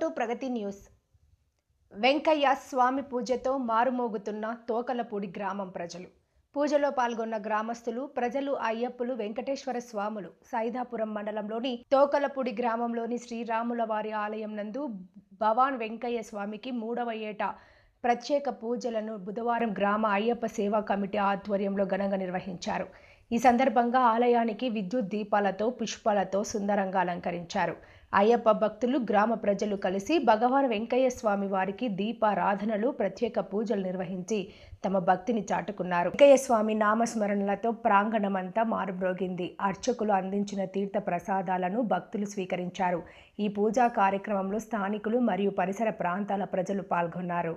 To Pragathi news. Venkaiah Swamy పూజతో మారుమోగుతున్న తోకలపూడి గ్రామం ప్రజలు. పూజలో పాల్గొన్న గ్రామస్తులు ప్రజలు అయ్యప్పులు వెంకటేశ్వర స్వాములు. సైదాపురం మండలంలోని తోకలపూడి గ్రామంలోని శ్రీరాముల వారి ఆలయం నందు భవాన్ వెంకయ్య స్వామికి మూడవ ఏట ప్రత్యేక పూజలను బుధవారం గ్రామ అయ్యప్ప సేవా కమిటీ ఆధ్వర్యంలో ఘనంగా నిర్వహించారు. ఈ సందర్భంగా ఆలయానికి విద్యుత్ దీపాలతో పుష్పాలతో సుందరంగా అలంకరించారు. అయ్యప్ప భక్తులు గ్రామ ప్రజలు కలిసి భగవాన్ వెంకయ్య స్వామి వారికి దీపారాధనలు ప్రత్యేక పూజలు నిర్వహించి తమ భక్తిని చాటుకున్నారు. వెంకయ్య స్వామి నామస్మరణలతో ప్రాంగణమంతా మారుబ్రోగింది అర్చకులు అందించిన తీర్థ ప్రసాదాలను భక్తులు స్వీకరించారు. ఈ పూజా కార్యక్రమంలో స్థానికులు మరియు పరిసర ప్రాంతాల ప్రజలు పాల్గొన్నారు.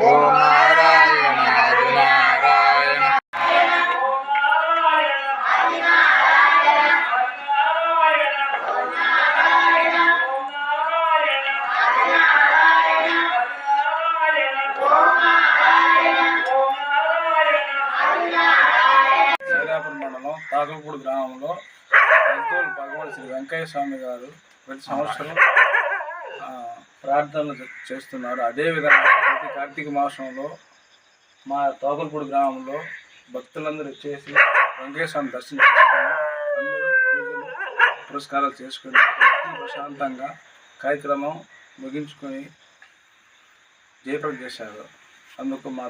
ఓం మండలం గ్రామంలో పెద్దోళ్ళు భగవాన్ శ్రీ వెంకయ్య స్వామి గారు ప్రతి సంవత్సరం ప్రార్థనలు చేస్తున్నారు. అదేవిధంగా ప్రతి కార్తీక మాసంలో మా తోకలపూడి గ్రామంలో భక్తులందరూ వచ్చేసి వెంకయ్య దర్శనం చేసుకుని అందరూ పూజలు పురస్కారాలు చేసుకుని ప్రశాంతంగా కార్యక్రమం ముగించుకొని జయప్రద చేశారు. అందుకు మా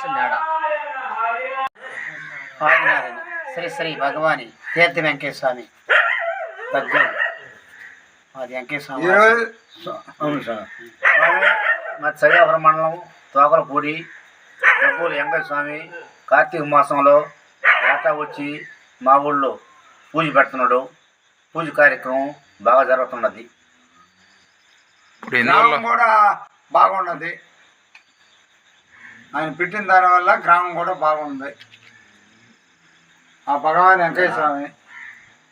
ఉద్దేశించాడా ఆదినారాయణ శ్రీ శ్రీ భగవాని తీర్థ వెంకయ్య స్వామి దగ్గర మాది అవును సార్. మా మండలం తోకలపూడి దగ్గూరు వెంకయ్య స్వామి కార్తీక మాసంలో ఏటా వచ్చి మా ఊళ్ళో పూజ పెడుతున్నాడు. పూజ కార్యక్రమం బాగా జరుగుతున్నది. కూడా బాగున్నది. ఆయన పెట్టిన దానివల్ల గ్రామం కూడా బాగుంది. ఆ భగవాన్ వెంకయ్య స్వామి.